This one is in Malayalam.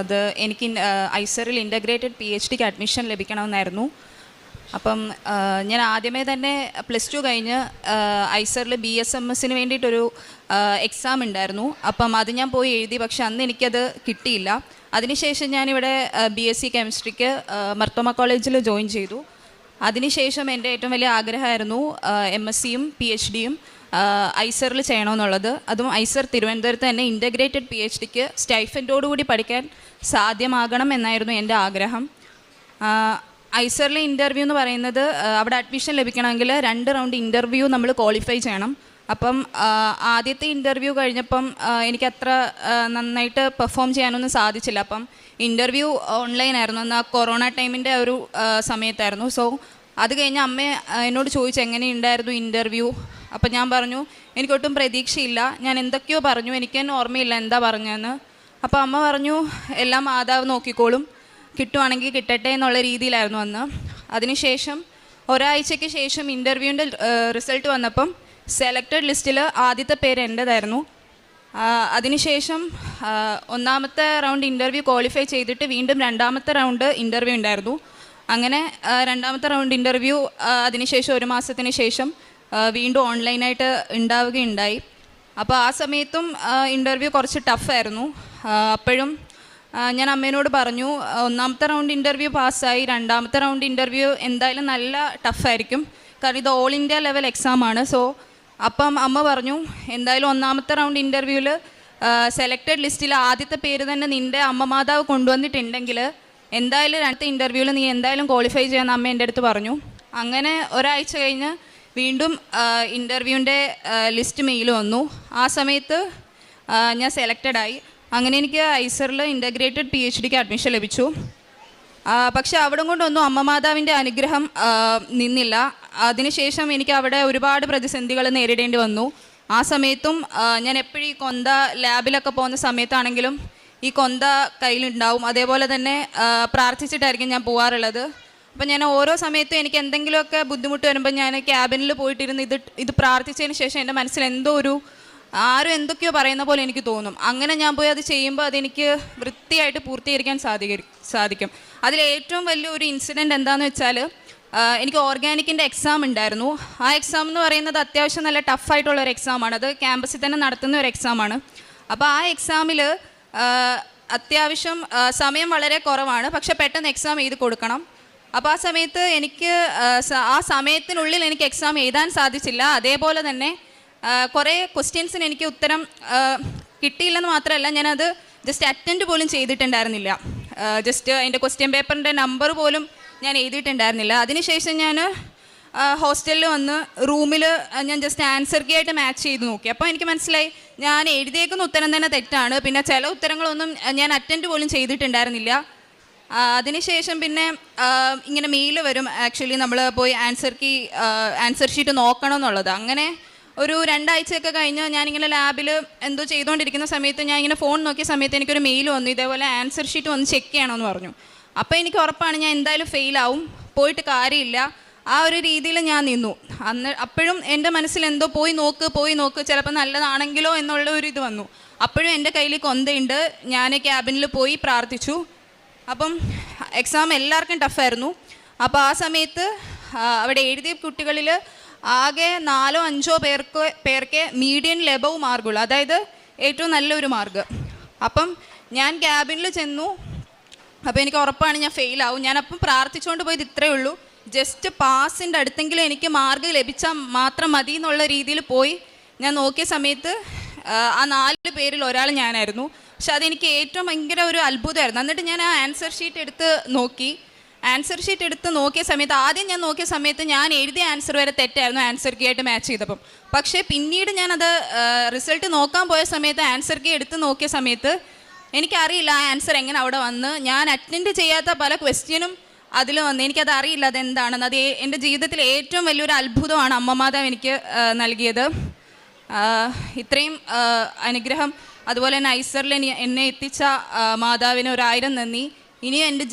അത് എനിക്ക് ഐസറിൽ ഇന്റഗ്രേറ്റഡ് പി എച്ച് ഡിക്ക് അഡ്മിഷൻ ലഭിക്കണമെന്നായിരുന്നു. അപ്പം ഞാൻ ആദ്യമേ തന്നെ പ്ലസ് ടു കഴിഞ്ഞ് ഐസറിൽ ബി എസ് എം എസിന് വേണ്ടിയിട്ടൊരു എക്സാം ഉണ്ടായിരുന്നു. അപ്പം അത് ഞാൻ പോയി എഴുതി പക്ഷെ അന്ന് എനിക്കത് കിട്ടിയില്ല. അതിനുശേഷം ഞാനിവിടെ ബി എസ് സി കെമിസ്ട്രിക്ക് മർത്തോമ കോളേജിൽ ജോയിൻ ചെയ്തു. അതിനുശേഷം എന്റെ ഏറ്റവും വലിയ ആഗ്രഹമായിരുന്നു എം എസ് സിയും പി എച്ച് ഡിയും ഐസറിൽ ചെയ്യണമെന്നുള്ളത്. അതും ഐസർ തിരുവനന്തപുരത്ത് തന്നെ ഇന്റഗ്രേറ്റഡ് പി എച്ച് ഡിക്ക് സ്റ്റൈഫന്റോടുകൂടി പഠിക്കാൻ സാധ്യമാകണം എന്നായിരുന്നു എന്റെ ആഗ്രഹം. ഐസറിലെ ഇന്റർവ്യൂ എന്ന് പറയുന്നത് അവിടെ അഡ്മിഷൻ ലഭിക്കണമെങ്കിൽ രണ്ട് റൗണ്ട് ഇന്റർവ്യൂ നമ്മൾ ക്വാളിഫൈ ചെയ്യണം. അപ്പം ആദ്യത്തെ ഇന്റർവ്യൂ കഴിഞ്ഞപ്പം എനിക്ക് എനിക്കത്ര നന്നായിട്ട് പെർഫോം ചെയ്യാനൊന്നും സാധിച്ചില്ല. അപ്പം ഇന്റർവ്യൂ ഓൺലൈൻ ആയിരുന്നു. എന്നാൽ കൊറോണ ടൈമിന്റെ ഒരു സമയത്തായിരുന്നു. സോ അത് കഴിഞ്ഞ് അമ്മ എന്നോട് ചോദിച്ചു എങ്ങനെയുണ്ടായിരുന്നു ഇന്റർവ്യൂ അപ്പം ഞാൻ പറഞ്ഞു എനിക്കൊട്ടും പ്രതീക്ഷയില്ല. ഞാൻ എന്തൊക്കെയോ പറഞ്ഞു. എനിക്ക് തന്നെ ഓർമ്മയില്ല എന്താ പറഞ്ഞതെന്ന്. അപ്പോൾ അമ്മ പറഞ്ഞു എല്ലാം മാതാവ് നോക്കിക്കോളും. കിട്ടുവാണെങ്കിൽ കിട്ടട്ടെ എന്നുള്ള രീതിയിലായിരുന്നു അന്ന്. അതിനുശേഷം ഒരാഴ്ചയ്ക്ക് ശേഷം ഇന്റർവ്യൂവിന്റെ റിസൾട്ട് വന്നപ്പം സെലക്റ്റഡ് ലിസ്റ്റിൽ ആദ്യത്തെ പേര് എന്റേതായിരുന്നു അതിനുശേഷം ഒന്നാമത്തെ റൗണ്ട് ഇന്റർവ്യൂ ക്വാളിഫൈ ചെയ്തിട്ട് വീണ്ടും രണ്ടാമത്തെ റൗണ്ട് ഇന്റർവ്യൂ ഉണ്ടായിരുന്നു. അങ്ങനെ രണ്ടാമത്തെ റൗണ്ട് ഇന്റർവ്യൂ അതിനുശേഷം ഒരു മാസത്തിന് ശേഷം വീണ്ടും ഓൺലൈനായിട്ട് ഉണ്ടാവുകയുണ്ടായി. അപ്പോൾ ആ സമയത്തും ഇന്റർവ്യൂ കുറച്ച് ടഫായിരുന്നു അപ്പോഴും ഞാൻ അമ്മേനോട് പറഞ്ഞു ഒന്നാമത്തെ റൗണ്ട് ഇന്റർവ്യൂ പാസ്സായി രണ്ടാമത്തെ റൗണ്ട് ഇന്റർവ്യൂ എന്തായാലും നല്ല ടഫായിരിക്കും കാരണം ഇത് ഓൾ ഇന്ത്യ ലെവൽ എക്സാമാണ് സോ അപ്പം അമ്മ പറഞ്ഞു എന്തായാലും ഒന്നാമത്തെ റൗണ്ട് ഇന്റർവ്യൂവിൽ സെലക്റ്റഡ് ലിസ്റ്റിൽ ആദ്യത്തെ പേര് തന്നെ നിന്റെ അമ്മ മാതാവ് കൊണ്ടുവന്നിട്ടുണ്ടെങ്കിൽ എന്തായാലും രണ്ടത്തെ ഇന്റർവ്യൂവിൽ നീ എന്തായാലും ക്വാളിഫൈ ചെയ്യാമെന്ന് അമ്മ എന്റെ അടുത്ത് പറഞ്ഞു. അങ്ങനെ ഒരാഴ്ച കഴിഞ്ഞ് വീണ്ടും ഇന്റർവ്യൂവിന്റെ ലിസ്റ്റ് മെയിൽ വന്നു. ആ സമയത്ത് ഞാൻ സെലക്റ്റഡ് ആയി. അങ്ങനെ എനിക്ക് ഐസറിൽ ഇന്റഗ്രേറ്റഡ് പി എച്ച് ഡിക്ക് അഡ്മിഷൻ ലഭിച്ചു. പക്ഷേ അവിടെ കൊണ്ടൊന്നും അമ്മ മാതാവിന്റെ അനുഗ്രഹം നിന്നില്ല. അതിനുശേഷം എനിക്ക് അവിടെ ഒരുപാട് പ്രതിസന്ധികൾ നേരിടേണ്ടി വന്നു. ആ സമയത്തും ഞാൻ എപ്പോഴും ഈ കൊന്ത ലാബിലൊക്കെ പോകുന്ന സമയത്താണെങ്കിലും ഈ കൊന്ത കയ്യിലുണ്ടാവും. അതേപോലെ തന്നെ പ്രാർത്ഥിച്ചിട്ടായിരിക്കും ഞാൻ പോകാറുള്ളത് അപ്പം ഞാൻ ഓരോ സമയത്തും എനിക്ക് എന്തെങ്കിലുമൊക്കെ ബുദ്ധിമുട്ട് വരുമ്പോൾ ഞാൻ ക്യാബിനിൽ പോയിട്ടിരുന്ന് ഇത് ഇത് പ്രാർത്ഥിച്ചതിന് ശേഷം എന്റെ മനസ്സിൽ എന്തോ ഒരു ആരും എന്തൊക്കെയോ പറയുന്ന പോലെ എനിക്ക് തോന്നും. അങ്ങനെ ഞാൻ പോയി അത് ചെയ്യുമ്പോൾ അതെനിക്ക് വൃത്തിയായിട്ട് പൂർത്തീകരിക്കാൻ സാധിക്കും സാധിക്കും. അതിൽ ഏറ്റവും വലിയ ഒരു ഇൻസിഡന്റ് എന്താണെന്ന് വെച്ചാൽ എനിക്ക് ഓർഗാനിക്കിന്റെ എക്സാം ഉണ്ടായിരുന്നു. ആ എക്സാം എന്ന് പറയുന്നത് അത്യാവശ്യം നല്ല ടഫായിട്ടുള്ള ഒരു എക്സാമാണ് അത് ക്യാമ്പസിൽ തന്നെ നടത്തുന്ന ഒരു എക്സാമാണ് അപ്പോൾ ആ എക്സാമിൽ അത്യാവശ്യം സമയം വളരെ കുറവാണ്. പക്ഷെ പെട്ടെന്ന് എക്സാം എഴുതി കൊടുക്കണം. അപ്പോൾ ആ സമയത്ത് എനിക്ക് ആ, സമയത്തിനുള്ളിൽ എനിക്ക് എക്സാം എഴുതാൻ സാധിച്ചില്ല. അതേപോലെ തന്നെ കുറേ ക്വസ്റ്റ്യൻസിന് എനിക്ക് ഉത്തരം കിട്ടിയില്ലെന്ന് മാത്രമല്ല ഞാനത് ജസ്റ്റ് അറ്റൻഡ് പോലും ചെയ്തിട്ടുണ്ടായിരുന്നില്ല. ജസ്റ്റ് അതിന്റെ ക്വസ്റ്റ്യൻ പേപ്പറിന്റെ നമ്പർ പോലും ഞാൻ എഴുതിയിട്ടുണ്ടായിരുന്നില്ല. അതിനുശേഷം ഞാൻ ഹോസ്റ്റലിൽ വന്ന് റൂമിൽ ഞാൻ ജസ്റ്റ് ആൻസർ കീ ആയിട്ട് മാച്ച് ചെയ്ത് നോക്കി. അപ്പോൾ എനിക്ക് മനസ്സിലായി ഞാൻ എഴുതിയേക്കുന്ന ഉത്തരം തന്നെ തെറ്റാണ്. പിന്നെ ചില ഉത്തരങ്ങളൊന്നും ഞാൻ അറ്റൻഡ് പോലും ചെയ്തിട്ടുണ്ടായിരുന്നില്ല. അതിനുശേഷം പിന്നെ ഇങ്ങനെ മെയിൽ വരും. ആക്ച്വലി നമ്മൾ പോയി ആൻസർ കീ ആൻസർ ഷീറ്റ് നോക്കണം എന്നുള്ളത്. അങ്ങനെ ഒരു രണ്ടാഴ്ചയൊക്കെ കഴിഞ്ഞ് ഞാനിങ്ങനെ ലാബിൽ എന്തോ ചെയ്തുകൊണ്ടിരിക്കുന്ന സമയത്ത് ഞാൻ ഇങ്ങനെ ഫോൺ നോക്കിയ സമയത്ത് എനിക്കൊരു മെയിൽ വന്നു. ഇതേപോലെ ആൻസർ ഷീറ്റ് വന്ന് ചെക്ക് ചെയ്യണമെന്ന് പറഞ്ഞു. അപ്പോൾ എനിക്ക് ഉറപ്പാണ് ഞാൻ എന്തായാലും ഫെയിലാവും പോയിട്ട് കാര്യമില്ല. ആ ഒരു രീതിയിൽ ഞാൻ നിന്നു. അന്ന് അപ്പോഴും എന്റെ മനസ്സിൽ എന്തോ പോയി നോക്ക് പോയി നോക്ക് ചിലപ്പോൾ നല്ലതാണെങ്കിലോ എന്നുള്ള ഒരു ഇത് വന്നു. അപ്പോഴും എന്റെ കയ്യിൽ കൊന്തയുണ്ട്. ഞാൻ ക്യാബിനിൽ പോയി പ്രാർത്ഥിച്ചു. അപ്പം എക്സാം എല്ലാവർക്കും ടഫായിരുന്നു അപ്പോൾ ആ സമയത്ത് അവിടെ എഴുതിയ കുട്ടികളിൽ ആകെ നാലോ അഞ്ചോ പേർക്ക് പേർക്ക് മീഡിയൻ ലെബവ് മാർക്കുള്ളൂ അതായത് ഏറ്റവും നല്ലൊരു മാർക്ക് അപ്പം ഞാൻ ക്യാബിനിൽ ചെന്നു. അപ്പോൾ എനിക്ക് ഉറപ്പാണ് ഞാൻ ഫെയിലാവും ഞാനപ്പം പ്രാർത്ഥിച്ചുകൊണ്ട് പോയത് ഇത്രയേ ഉള്ളൂ. ജസ്റ്റ് പാസിന്റെ അടുത്തെങ്കിലും എനിക്ക് മാർക്ക് ലഭിച്ചാൽ മാത്രം മതി എന്നുള്ള രീതിയിൽ പോയി. ഞാൻ നോക്കിയ സമയത്ത് ആ നാല് പേരിൽ ഒരാൾ ഞാനായിരുന്നു. പക്ഷെ അതെനിക്ക് ഏറ്റവും ഭയങ്കര ഒരു അത്ഭുതമായിരുന്നു. എന്നിട്ട് ഞാൻ ആ ആൻസർ ഷീറ്റ് എടുത്ത് നോക്കി. ആൻസർ ഷീറ്റ് എടുത്ത് നോക്കിയ സമയത്ത് ആദ്യം ഞാൻ നോക്കിയ സമയത്ത് ഞാൻ എഴുതിയ ആൻസർ വരെ തെറ്റായിരുന്നു ആൻസർ കീ ആയിട്ട് മാച്ച് ചെയ്തപ്പം. പക്ഷേ പിന്നീട് ഞാനത് റിസൾട്ട് നോക്കാൻ പോയ സമയത്ത് ആൻസർ കീ എടുത്ത് നോക്കിയ സമയത്ത് എനിക്കറിയില്ല ആ ആൻസർ എങ്ങനെ അവിടെ വന്ന്. ഞാൻ അറ്റൻഡ് ചെയ്യാത്ത പല ക്വസ്റ്റ്യനും അതിൽ വന്ന്. എനിക്കത് അറിയില്ല അതെന്താണെന്ന്. അത് എന്റെ ജീവിതത്തിലെ ഏറ്റവും വലിയൊരു അത്ഭുതമാണ് അമ്മമാതാവ് എനിക്ക് നൽകിയത്. ഇത്രയും അനുഗ്രഹം അതുപോലെ തന്നെ ഐസറിൽ എന്നെ എത്തിച്ച മാതാവിന് ഒരായിരം നന്ദി. ഇനിയും എന്റെ